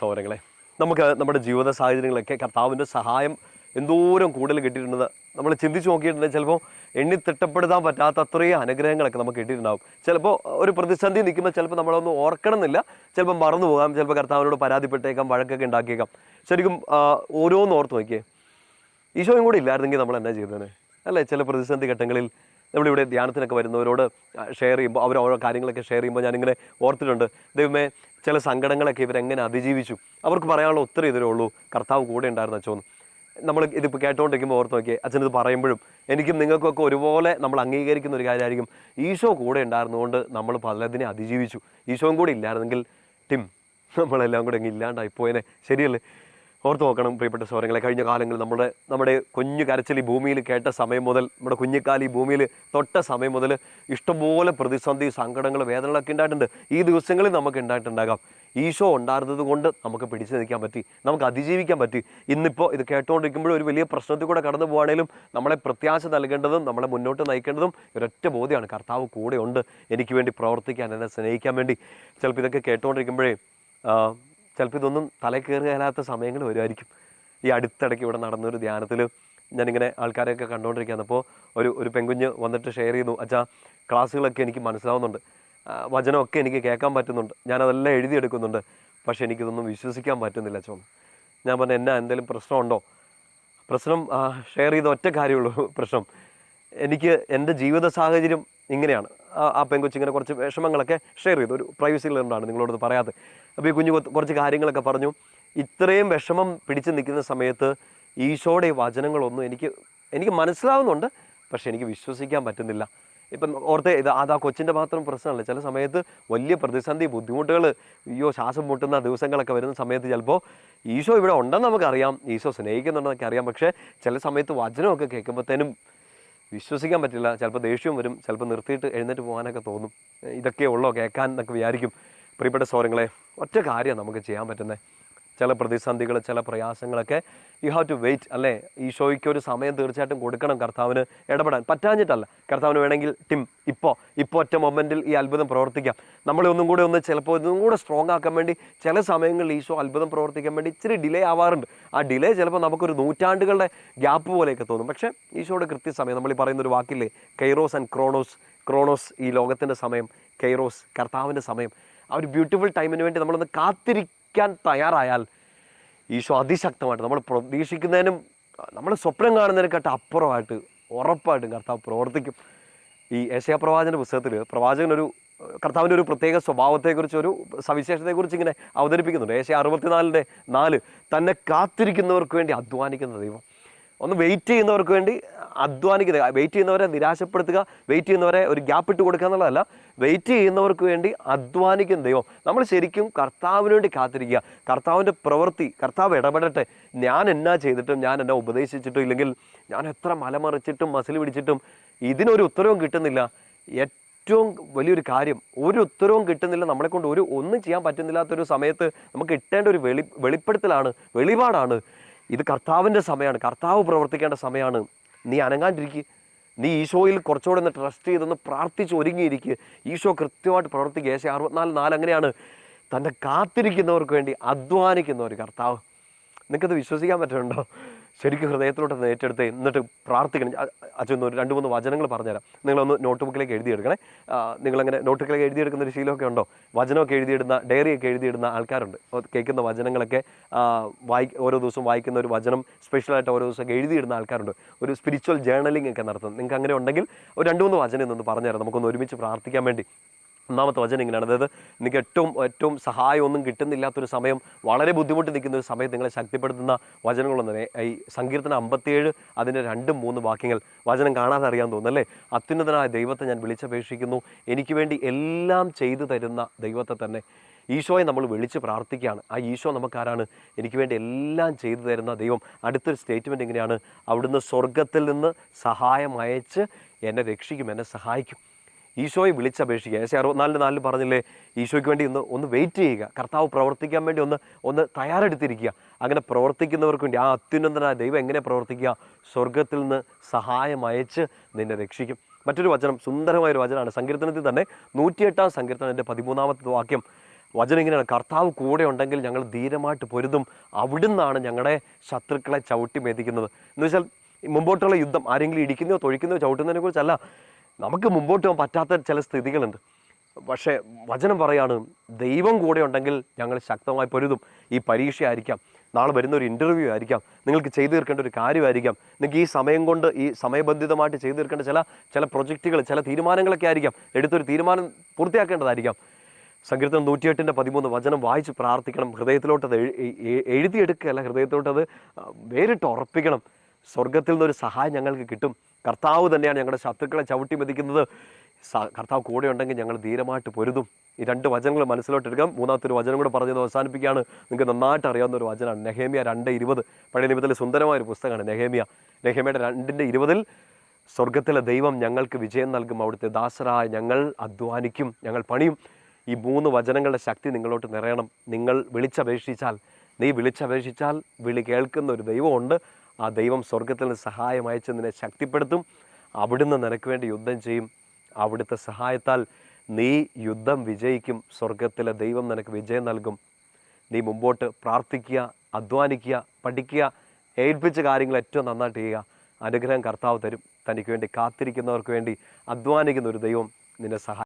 സഹോദരങ്ങളെ നമുക്ക് നമ്മുടെ ജീവിത സാഹചര്യങ്ങളൊക്കെ കർത്താവിന്റെ സഹായം എന്തോരം കൂടുതൽ കിട്ടിയിട്ടുണ്ടെന്ന് നമ്മൾ ചിന്തിച്ച് നോക്കിയിട്ടുണ്ടെങ്കിൽ ചിലപ്പോൾ എണ്ണി തിട്ടപ്പെടുത്താൻ പറ്റാത്ത അത്രയും അനുഗ്രഹങ്ങളൊക്കെ നമുക്ക് കിട്ടിയിട്ടുണ്ടാവും. ചിലപ്പോൾ ഒരു പ്രതിസന്ധി നിൽക്കുമ്പോൾ ചിലപ്പോൾ നമ്മളൊന്നും ഓർക്കണമെന്നില്ല. ചിലപ്പോൾ മറന്നു പോകാം ചിലപ്പോൾ കർത്താവിനോട് പരാതിപ്പെട്ടേക്കാം വഴക്കൊക്കെ ഉണ്ടാക്കിയേക്കാം. ശരിക്കും ഓരോന്ന് ഓർത്ത് നോക്കിയേ. ഈശോയും കൂടി ഇല്ലായിരുന്നെങ്കിൽ നമ്മൾ എന്നാ ചെയ്തേനെ? അല്ലേ? ചില പ്രതിസന്ധി ഘട്ടങ്ങളിൽ നമ്മളിവിടെ ധ്യാനത്തിനൊക്കെ വരുന്നവരോട് ഷെയർ ചെയ്യുമ്പോൾ അവർ ഓരോ കാര്യങ്ങളൊക്കെ ഷെയർ ചെയ്യുമ്പോൾ ഞാനിങ്ങനെ ഓർത്തിട്ടുണ്ട്. ദൈവമേ ചില സങ്കടങ്ങളൊക്കെ ഇവരെങ്ങനെ അതിജീവിച്ചു? അവർക്ക് പറയാനുള്ള ഒത്തിരി ഇതിലേ ഉള്ളൂ. കർത്താവ് കൂടെ ഉണ്ടായിരുന്ന അച്ഛന്ന് നമ്മൾ ഇതിപ്പോൾ കേട്ടോണ്ടിരിക്കുമ്പോൾ ഓർത്ത് നോക്കിയേ അച്ഛനിത് പറയുമ്പോഴും എനിക്കും നിങ്ങൾക്കൊക്കെ ഒരുപോലെ നമ്മൾ അംഗീകരിക്കുന്ന ഒരു കാര്യമായിരിക്കും. ഈശോ കൂടെ ഉണ്ടായിരുന്നുകൊണ്ട് നമ്മൾ പലതിനെ അതിജീവിച്ചു. ഈശോയും കൂടെ ഇല്ലായിരുന്നെങ്കിൽ ടിം നമ്മളെല്ലാം കൂടെ അങ്ങ് ഇല്ലാണ്ടായി പോയനെ ശരിയല്ലേ? ഓർത്ത് നോക്കണം പ്രിയപ്പെട്ട സൗരങ്ങളെ കഴിഞ്ഞ കാലങ്ങളിൽ നമ്മുടെ നമ്മുടെ കുഞ്ഞു കരച്ചിൽ ഈ ഭൂമിയിൽ കേട്ട സമയം മുതൽ നമ്മുടെ കുഞ്ഞിക്കാലി ഈ ഭൂമിയിൽ തൊട്ട സമയം മുതൽ ഇഷ്ടംപോലെ പ്രതിസന്ധി സങ്കടങ്ങൾ വേദനകളൊക്കെ ഉണ്ടായിട്ടുണ്ട്. ഈ ദിവസങ്ങളിൽ നമുക്ക് ഉണ്ടായിട്ടുണ്ടാകാം. ഈശോ ഉണ്ടായിരുന്നത് കൊണ്ട് നമുക്ക് പിടിച്ചു നിൽക്കാൻ പറ്റി നമുക്ക് അതിജീവിക്കാൻ പറ്റി. ഇന്നിപ്പോൾ ഇത് കേട്ടുകൊണ്ടിരിക്കുമ്പോൾ ഒരു വലിയ പ്രശ്നത്തിൽ കൂടെ കടന്നു പോകുകയാണെങ്കിലും നമ്മളെ പ്രത്യാശ നൽകേണ്ടതും നമ്മളെ മുന്നോട്ട് നയിക്കേണ്ടതും ഒരൊറ്റ ബോധ്യമാണ്. കർത്താവ് കൂടെയുണ്ട്. എനിക്ക് വേണ്ടി പ്രവർത്തിക്കാൻ എന്നെ സ്നേഹിക്കാൻ വേണ്ടി. ചിലപ്പോൾ ഇതൊക്കെ കേട്ടുകൊണ്ടിരിക്കുമ്പോഴേ ചിലപ്പോൾ ഇതൊന്നും തല കയറാത്ത സമയങ്ങൾ വരുമായിരിക്കും. ഈ അടുത്തിടയ്ക്ക് ഇവിടെ നടന്നൊരു ധ്യാനത്തിൽ ഞാനിങ്ങനെ ആൾക്കാരെയൊക്കെ കണ്ടുകൊണ്ടിരിക്കുകയാണ് അപ്പോൾ ഒരു ഒരു പെൺകുഞ്ഞ് വന്നിട്ട് ഷെയർ ചെയ്യുന്നു അച്ഛാ ക്ലാസ്സുകളൊക്കെ എനിക്ക് മനസ്സിലാവുന്നുണ്ട്. വചനമൊക്കെ എനിക്ക് കേൾക്കാൻ പറ്റുന്നുണ്ട്. ഞാനതെല്ലാം എഴുതിയെടുക്കുന്നുണ്ട്. പക്ഷേ എനിക്കിതൊന്നും വിശ്വസിക്കാൻ പറ്റുന്നില്ല അച്ഛൻ ഞാൻ പറഞ്ഞു എന്നാ എന്തെങ്കിലും പ്രശ്നമുണ്ടോ? പ്രശ്നം ഷെയർ ചെയ്ത ഒറ്റ കാര്യമുള്ളൂ പ്രശ്നം. എനിക്ക് എന്റെ ജീവിത സാഹചര്യം ഇങ്ങനെയാണ്. ആ- പെങ്കൊച്ചിങ്ങനെ കുറച്ച് വിഷമങ്ങളൊക്കെ ഷെയർ ചെയ്തു. ഒരു പ്രൈവസി ലെയറിലാണ് നിങ്ങളോട് പറയാതെ അപ്പോൾ ഈ കുഞ്ഞു കുറച്ച് കാര്യങ്ങളൊക്കെ പറഞ്ഞു. ഇത്രയും വിഷമം പിടിച്ചു നിൽക്കുന്ന സമയത്ത് ഈശോയുടെ വചനങ്ങളൊന്നും എനിക്ക് എനിക്ക് മനസ്സിലാവുന്നുണ്ട്. പക്ഷേ എനിക്ക് വിശ്വസിക്കാൻ പറ്റുന്നില്ല. ഇപ്പം ഓർത്തെ ഇത് അത് ആ കൊച്ചിന്റെ മാത്രം പ്രശ്നമല്ല. ചില സമയത്ത് വലിയ പ്രതിസന്ധി ബുദ്ധിമുട്ടുകൾ അയ്യോ ശ്വാസം മുട്ടുന്ന ദിവസങ്ങളൊക്കെ വരുന്ന സമയത്ത് ചിലപ്പോൾ ഈശോ ഇവിടെ ഉണ്ടെന്ന് നമുക്കറിയാം. ഈശോ സ്നേഹിക്കുന്നുണ്ടെന്നൊക്കെ അറിയാം. പക്ഷേ ചില സമയത്ത് വചനമൊക്കെ കേൾക്കുമ്പോഴത്തേനും വിശ്വസിക്കാൻ പറ്റില്ല. ചിലപ്പോൾ ദേഷ്യവും വരും. ചിലപ്പോൾ നിർത്തിയിട്ട് എഴുന്നേറ്റ് പോകാനൊക്കെ തോന്നും. ഇതൊക്കെ ഉള്ളോ? കേൾക്കാൻ എന്നൊക്കെ വിചാരിക്കും. പ്രിയപ്പെട്ട സ്വരങ്ങളെ ഒറ്റ കാര്യമാണ് നമുക്ക് ചെയ്യാൻ പറ്റുന്നത്. ചില പ്രതിസന്ധികൾ ചില പ്രയാസങ്ങളൊക്കെ യു ഹാവ് ടു വെയിറ്റ് അല്ലേ? ഈശോയ്ക്ക് ഒരു സമയം തീർച്ചയായിട്ടും കൊടുക്കണം കർത്താവിന്. ഇടപെടാൻ പറ്റാഞ്ഞിട്ടല്ല. കർത്താവിന് വേണമെങ്കിൽ ടിം ഇപ്പോൾ ഇപ്പോൾ ഒറ്റ മൊമെന്റിൽ ഈ അത്ഭുതം പ്രവർത്തിക്കാം. നമ്മളെ ഒന്നും കൂടെ ഒന്ന് ചിലപ്പോൾ ഒന്നും കൂടെ സ്ട്രോങ് ആക്കാൻ വേണ്ടി ചില സമയങ്ങളിൽ ഈശോ അത്ഭുതം പ്രവർത്തിക്കാൻ വേണ്ടി ഇച്ചിരി ഡിലേ ആവാറുണ്ട്. ആ ഡിലേ ചിലപ്പോൾ നമുക്കൊരു നൂറ്റാണ്ടുകളുടെ ഗ്യാപ്പ് പോലെയൊക്കെ തോന്നും. പക്ഷേ ഈശോയുടെ കൃത്യസമയം നമ്മൾ ഈ പറയുന്ന ഒരു വാക്കില്ലേ? കൈറോസ് ആൻഡ് ക്രോണോസ് ക്രോണോസ് ഈ ലോകത്തിന്റെ സമയം കൈറോസ് കർത്താവിന്റെ സമയം. ആ ഒരു ബ്യൂട്ടിഫുൾ ടൈമിന് വേണ്ടി നമ്മളൊന്ന് കാത്തിരിക്കാൻ തയ്യാറായാൽ ഈശോ അതിശക്തമായിട്ട് നമ്മൾ പ്രതീക്ഷിക്കുന്നതിനും നമ്മൾ സ്വപ്നം കാണുന്നതിനെക്കാട്ട് അപ്പുറമായിട്ട് ഉറപ്പായിട്ടും കർത്താവ് പ്രവർത്തിക്കും. ഈ ഏഷ്യാ പ്രവാചന പുസ്തകത്തിൽ പ്രവാചകനൊരു കർത്താവിന്റെ ഒരു പ്രത്യേക സ്വഭാവത്തെക്കുറിച്ച് ഒരു സവിശേഷതയെക്കുറിച്ച് ഇങ്ങനെ അവതരിപ്പിക്കുന്നുണ്ട്. ഏഷ്യ അറുപത്തിനാലിന്റെ നാല് തന്നെ കാത്തിരിക്കുന്നവർക്ക് വേണ്ടി അധ്വാനിക്കുന്ന ദൈവം. ഒന്ന് വെയിറ്റ് ചെയ്യുന്നവർക്ക് വേണ്ടി അധ്വാനിക്കുക. വെയിറ്റ് ചെയ്യുന്നവരെ നിരാശപ്പെടുത്തുക. വെയിറ്റ് ചെയ്യുന്നവരെ ഒരു ഗ്യാപ്പ് ഇട്ട് കൊടുക്കുക എന്നുള്ളതല്ല. വെയിറ്റ് ചെയ്യുന്നവർക്ക് വേണ്ടി അധ്വാനിക്കുന്ന ദൈവം. നമ്മൾ ശരിക്കും കർത്താവിന് വേണ്ടി കാത്തിരിക്കുക. കർത്താവിന്റെ പ്രവൃത്തി കർത്താവ് ഇടപെടട്ടെ. ഞാൻ എന്നാ ചെയ്തിട്ടും ഞാൻ എന്നെ ഉപദേശിച്ചിട്ടും ഇല്ലെങ്കിൽ ഞാൻ എത്ര മലമറിച്ചിട്ടും മസിൽ പിടിച്ചിട്ടും ഇതിനൊരു ഉത്തരവും കിട്ടുന്നില്ല. ഏറ്റവും വലിയൊരു കാര്യം ഒരു ഉത്തരവും കിട്ടുന്നില്ല. നമ്മളെ കൊണ്ട് ഒരു ഒന്നും ചെയ്യാൻ പറ്റുന്നില്ലാത്തൊരു സമയത്ത് നമുക്ക് കിട്ടേണ്ട ഒരു വെളി വെളിപ്പെടുത്തലാണ് വെളിപാടാണ്. ഇത് കർത്താവിന്റെ സമയമാണ്. കർത്താവ് പ്രവർത്തിക്കേണ്ട സമയമാണ്. നീ അനങ്ങാണ്ടിരിക്കുക നീ ഈശോയിൽ കുറച്ചുകൂടെ ഒന്ന് ട്രസ്റ്റ് ചെയ്തൊന്ന് പ്രാർത്ഥിച്ച് ഒരുങ്ങിയിരിക്കുക ഈശോ കൃത്യമായിട്ട് പ്രവർത്തിക്കുക ഏശ അറുപത്തിനാല് നാല് അങ്ങനെയാണ്. തന്റെ കാത്തിരിക്കുന്നവർക്ക് വേണ്ടി അധ്വാനിക്കുന്ന ഒരു കർത്താവ്. നിങ്ങൾക്കത് വിശ്വസിക്കാൻ പറ്റുന്നുണ്ടോ? ശരിക്കും ഹൃദയത്തിലോട്ട് ഏറ്റെടുത്ത് എന്നിട്ട് പ്രാർത്ഥിക്കണം. അച്ഛൻ ഒരു രണ്ട് മൂന്ന് വചനങ്ങൾ പറഞ്ഞുതരാം. നിങ്ങളൊന്ന് നോട്ട് ബുക്കിലേക്ക് എഴുതിയെടുക്കണേ നിങ്ങളങ്ങനെ നോട്ടുബുക്കിലേക്ക് എഴുതിയെടുക്കുന്ന ഒരു ശീലമൊക്കെ ഉണ്ടോ? വചനമൊക്കെ എഴുതിയിടുന്ന ഡയറിയൊക്കെ എഴുതിയിടുന്ന ആൾക്കാരുണ്ട്. കേൾക്കുന്ന വചനങ്ങളൊക്കെ വായി ഓരോ ദിവസവും വായിക്കുന്ന ഒരു വചനം സ്പെഷ്യലായിട്ട് ഓരോ ദിവസമൊക്കെ എഴുതിയിടുന്ന ആൾക്കാരുണ്ട്. ഒരു സ്പിരിച്വൽ ജേർണലിംഗ് ഒക്കെ നടത്തുന്നത് നിങ്ങൾക്ക് അങ്ങനെ ഉണ്ടെങ്കിൽ ഒരു രണ്ട് മൂന്ന് വചനം ഇന്നൊന്ന് പറഞ്ഞുതരാം. നമുക്കൊന്ന് ഒരുമിച്ച് പ്രാർത്ഥിക്കാൻ വേണ്ടി. ഒന്നാമത്തെ വചനം ഇങ്ങനെയാണ്. അതായത് നിങ്ങൾക്ക് ഏറ്റവും ഏറ്റവും സഹായമൊന്നും കിട്ടുന്നില്ലാത്തൊരു സമയം വളരെ ബുദ്ധിമുട്ട് നിൽക്കുന്ന ഒരു സമയത്ത് നിങ്ങളെ ശക്തിപ്പെടുത്തുന്ന വചനങ്ങളൊന്നും ഈ സങ്കീർത്തനം അമ്പത്തിയേഴ് അതിന്റെ രണ്ടും മൂന്ന് വാക്യങ്ങൾ വചനം കാണാതെ അറിയാൻ തോന്നുന്നല്ലേ അത്യുന്നതനായ ദൈവത്തെ ഞാൻ വിളിച്ചപേക്ഷിക്കുന്നു. എനിക്ക് വേണ്ടി എല്ലാം ചെയ്തു തരുന്ന ദൈവത്തെ തന്നെ ഈശോയെ നമ്മൾ വിളിച്ച് പ്രാർത്ഥിക്കുകയാണ്. ആ ഈശോ നമുക്കാരാണ്. എനിക്ക് വേണ്ടി എല്ലാം ചെയ്തു തരുന്ന ദൈവം. അടുത്തൊരു സ്റ്റേറ്റ്മെന്റ് ഇങ്ങനെയാണ്. അവിടുന്ന് സ്വർഗത്തിൽ നിന്ന് സഹായം അയച്ച് എന്നെ രക്ഷിക്കും എന്നെ സഹായിക്കും. ഈശോയെ വിളിച്ചപേക്ഷിക്കുക. ഏശ അറുപത്തിനാലിന്റെ നാലിൽ പറഞ്ഞില്ലേ ഈശോയ്ക്ക് വേണ്ടി ഒന്ന് ഒന്ന് വെയിറ്റ് ചെയ്യുക. കർത്താവ് പ്രവർത്തിക്കാൻ വേണ്ടി ഒന്ന് ഒന്ന് തയ്യാറെടുത്തിരിക്കുക. അങ്ങനെ പ്രവർത്തിക്കുന്നവർക്ക് വേണ്ടി ആ അത്യുന്നതനായ ദൈവം എങ്ങനെ പ്രവർത്തിക്കുക? സ്വർഗത്തിൽ നിന്ന് സഹായം അയച്ച് നിന്നെ രക്ഷിക്കും. മറ്റൊരു വചനം സുന്ദരമായൊരു വചനമാണ്. സങ്കീർത്തനത്തിൽ തന്നെ നൂറ്റിയെട്ടാം സങ്കീർത്തനത്തിന്റെ പതിമൂന്നാമത്തെ വാക്യം. വചനം ഇങ്ങനെയാണ്. കർത്താവ് കൂടെ ഉണ്ടെങ്കിൽ ഞങ്ങൾ ധീരമായിട്ട് പൊരുതും. അവിടുന്നാണ് ഞങ്ങളുടെ ശത്രുക്കളെ ചവിട്ടി മെതിക്കുന്നത് എന്ന് വെച്ചാൽ മുമ്പോട്ടുള്ള യുദ്ധം ആരെങ്കിലും ഇടിക്കുന്നോ തൊഴിക്കുന്നോ ചവിട്ടുന്നതിനെ കുറിച്ചല്ല നമുക്ക് മുമ്പോട്ട് പോകാൻ പറ്റാത്ത ചില സ്ഥിതികളുണ്ട്. പക്ഷേ വചനം പറയാണ് ദൈവം കൂടെ ഉണ്ടെങ്കിൽ ഞങ്ങൾ ശക്തമായി പൊരുതും. ഈ പരീക്ഷയായിരിക്കാം നാളെ വരുന്ന ഒരു ഇന്റർവ്യൂ ആയിരിക്കാം നിങ്ങൾക്ക് ചെയ്തു തീർക്കേണ്ട ഒരു കാര്യമായിരിക്കാം. നിങ്ങൾക്ക് ഈ സമയം കൊണ്ട് ഈ സമയബന്ധിതമായിട്ട് ചെയ്തു തീർക്കേണ്ട ചില ചില പ്രൊജക്റ്റുകൾ ചില തീരുമാനങ്ങളൊക്കെ ആയിരിക്കാം. എടുത്തൊരു തീരുമാനം പൂർത്തിയാക്കേണ്ടതായിരിക്കാം. സങ്കീർത്തനം നൂറ്റിയെട്ടിന്റെ പതിമൂന്ന് വചനം വായിച്ച് പ്രാർത്ഥിക്കണം. ഹൃദയത്തിലോട്ടത് ഹൃദയത്തിലോട്ടത് എഴുതിയെടുക്കുകയല്ല ഹൃദയത്തിലോട്ട് അത് വേറിട്ട് ഉറപ്പിക്കണം. സ്വർഗത്തിൽ നിന്നൊരു സഹായം ഞങ്ങൾക്ക് കിട്ടും. കർത്താവ് തന്നെയാണ് ഞങ്ങളുടെ ശത്രുക്കളെ ചവിട്ടി മതിക്കുന്നത്. കർത്താവ് കൂടെ ഉണ്ടെങ്കിൽ ഞങ്ങൾ ധീരമായിട്ട് പൊരുതും. ഈ രണ്ട് വചനങ്ങൾ മനസ്സിലോട്ട് എടുക്കാം. മൂന്നാമത്തെ ഒരു വചനം കൂടെ പറഞ്ഞത് അവസാനിപ്പിക്കുകയാണ്. നിങ്ങൾക്ക് നന്നായിട്ട് അറിയാവുന്ന ഒരു വചനമാണ്. നെഹേമിയ രണ്ട് ഇരുപത്. പഴയ നിയമത്തിലെ സുന്ദരമായ ഒരു പുസ്തകമാണ് നെഹേമിയ. നെഹേമിയുടെ രണ്ടിന്റെ ഇരുപതിൽ സ്വർഗത്തിലെ ദൈവം ഞങ്ങൾക്ക് വിജയം നൽകും. അവിടുത്തെ ദാസരായ ഞങ്ങൾ അധ്വാനിക്കും. ഞങ്ങൾ പണിയും. ഈ മൂന്ന് വചനങ്ങളുടെ ശക്തി നിങ്ങളോട്ട് നിറയണം. നിങ്ങൾ വിളിച്ചപേക്ഷിച്ചാൽ നീ വിളിച്ചപേക്ഷിച്ചാൽ വിളി കേൾക്കുന്ന ഒരു ദൈവമുണ്ട്. ആ ദൈവം സ്വർഗത്തിൽ നിന്ന് സഹായം അയച്ച് നിന്നെ ശക്തിപ്പെടുത്തും. അവിടുന്ന് നിനക്ക് വേണ്ടി യുദ്ധം ചെയ്യും. അവിടുത്തെ സഹായത്താൽ നീ യുദ്ധം വിജയിക്കും. സ്വർഗത്തിലെ ദൈവം നിനക്ക് വിജയം നൽകും. നീ മുമ്പോട്ട് പ്രാർത്ഥിക്കുക അധ്വാനിക്കുക പഠിക്കുക ഏൽപ്പിച്ച കാര്യങ്ങൾ ഏറ്റവും നന്നായിട്ട് ചെയ്യുക. അനുഗ്രഹം കർത്താവ് തരും. തനിക്ക് വേണ്ടി കാത്തിരിക്കുന്നവർക്ക് വേണ്ടി അധ്വാനിക്കുന്ന ഒരു ദൈവം നിന്നെ സഹായിക്കും